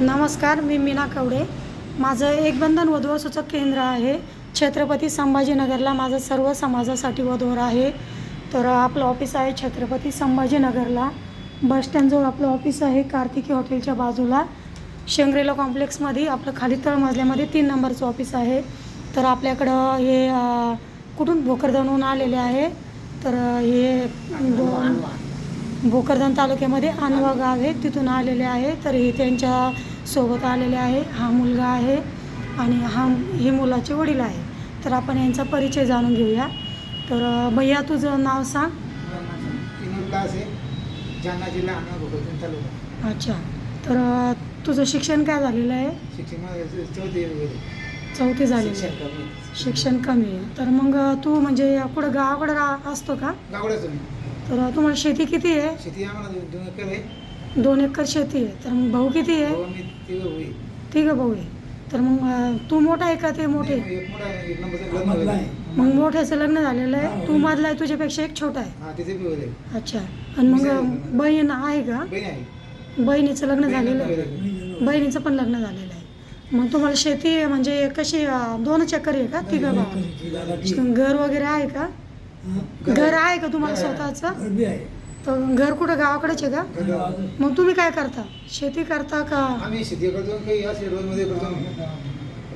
नमस्कार मी मीना कवडे. माझं एक बंधन वधूवर सूचक केंद्र आहे. छत्रपती संभाजीनगरला माझं सर्व समाजासाठी वधूवर आहे. तर आपलं ऑफिस आहे छत्रपती संभाजीनगरला. बस स्टँडजवळ आपलं ऑफिस आहे कार्तिकी हॉटेलच्या बाजूला. शेंगरेला कॉम्प्लेक्समध्ये आपलं खाली तळमजल्यामध्ये तीन नंबरचं ऑफिस आहे. तर आपल्याकडं हे कुठून भोकरदनहून आलेले आहे. तर हे दोन भोकरदन तालुक्यामध्ये अनवा गाव आहे. तिथून आलेले आहे. तर हे त्यांच्यासोबत आलेले आहे. हा मुलगा आहे आणि हा हे मुलाचे वडील आहे. तर आपण यांचा परिचय जाणून घेऊया. तर भैया तुझं नाव सांग. जालना जिल्हा भोकरदन तालुका. अच्छा. तर तुझं शिक्षण काय झालेलं आहे? शिक्षण चौथी झालेलं शिक्षण आहे. कमी शिक्षण कमी आहे. तर मग तू म्हणजे कुठं गावाकडं रा असतो का? गावड्याच तर तुम्हाला शेती किती आहे? शेती आम्हाला दोन दोन एकर आहे. दोन एकर शेती आहे. तर मग भाऊ किती आहे? तिघं होई तिघं भाऊ आहे. तर मग अं, तू मोठा आहे का ते मोठे? एक मोठा आहे, एक नंबरचा लग्न मग मोठ्याचं लग्न झालेलं आहे. तू मधला आहे तुझ्यापेक्षा एक छोटा आहे. हा तिथे बी वगैरे अच्छा. आणि मग बहीण आहे का? बहीण आहे. बहिणीचं लग्न झालेलं आहे. बहिणीचं पण लग्न झालेलं आहे. मग तुम्हाला शेती म्हणजे कशी अं, दोनच एकर आहे का? तिघं भाऊ. घर वगैरे आहे का? घर आहे का तुम्हाला स्वतःचं? तर घर कुठं? गावाकडेच आहे का. मग तुम्ही काय करता? शेती करता का? आम्ही शेती करतो काही असे रोजमध्ये करतो.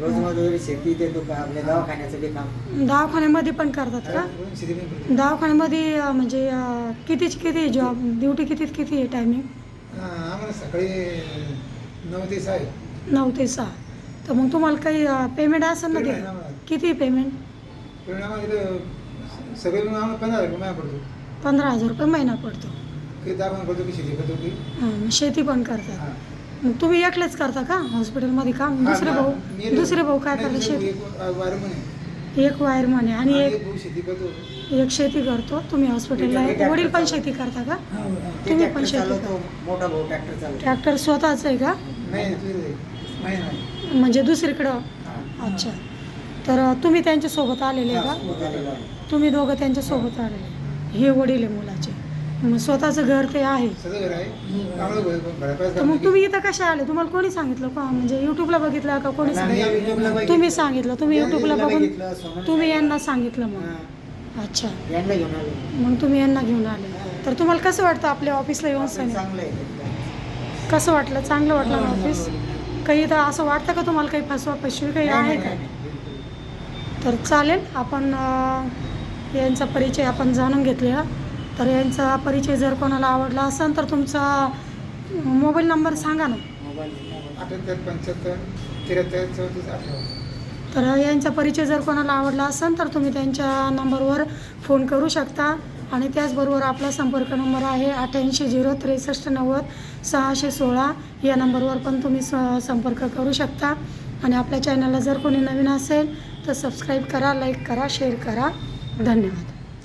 रोजमजुरी शेती ते दुकान आपल्या दवाखान्याचं बी काम. दवाखान्यामध्ये पण करतात का? रोज शेती पण करतो. दवाखान्यामध्ये अं, म्हणजे अं, कितीची किती जॉब ड्युटी कितीत किती आहे टायमिंग हा, आम्हाला सकाळी नऊ ते सहा आहे. नऊ ते सहा. तर मग तुम्हाला काही पेमेंट असेल ना आहे ना आम्हाला. किती पेमेंट इथं सगळे मिळून आम्हाला पंधरा हजार रुपये पडतो. पंधरा हजार रुपये महिना पडतो. काही दवाखाना करतो की शेती करतो की. हां शेती पण करतात. हा. मग तुम्ही एकलेच करता का हॉस्पिटलमध्ये काम? हा, दुसरे. भाऊ दुसरे भाऊ काय नाही, करतात दुसरे शेती भाऊ एक वायरमन आहे. एक वायरमन आहे आणि आणि एक एक भाऊ शेती करतो. एक शेती करतो. तुम्ही हॉस्पिटलला एक- वडील पण शेती करता का? ते तुम्ही पण ट्रॅक्टर शेती चालवतो. मोठा भाऊ ट्रॅक्टर चालवतो. ट्रॅक्टर स्वतःच आहे का? नाही तुझे नाही नाही. म्हणजे दुसरीकडं? हा. अच्छा. तर तुम्ही त्यांच्यासोबत आलेले का. तुम्ही दोघं त्यांच्यासोबत आलेले. हे वडील आहे मुलाचे. मग स्वतःचं घर ते आहे. तर मग तुम्ही इथं कशा आले? तुम्हाला कोणी सांगितलं? का म्हणजे युट्यूबला बघितलं का कोणी सांगितलं. तुम्ही सांगितलं. तुम्ही युट्यूबला बघून तुम्ही. यांना सांगितलं मग. अच्छा. मग तुम्ही यांना घेऊन आले. तर तुम्हाला कसं वाटतं आपल्या ऑफिसला येऊन सांग कसं वाटलं? चांगलं वाटलं ऑफिस काही तर असं वाटतं का तुम्हाला? काही फसवा फसवी काही आहे का? तर चालेल आपण यांचा परिचय आपण जाणून घेतलेला. तर यांचा परिचय जर कोणाला आवडला असेल तर तुमचा मोबाईल नंबर सांगा ना. तर यांचा परिचय जर कोणाला आवडला असेल तर तुम्ही त्यांच्या नंबरवर फोन करू शकता. आणि त्याचबरोबर आपला संपर्क नंबर आहे अठ्ठ्याऐंशी झिरो त्रेसष्ट नव्वद सहाशे सोळा. या नंबरवर पण तुम्ही स संपर्क करू शकता. आणि आपल्या चॅनलला जर कोणी नवीन असेल तर सबस्क्राईब करा लाईक करा शेअर करा. धन्यवाद.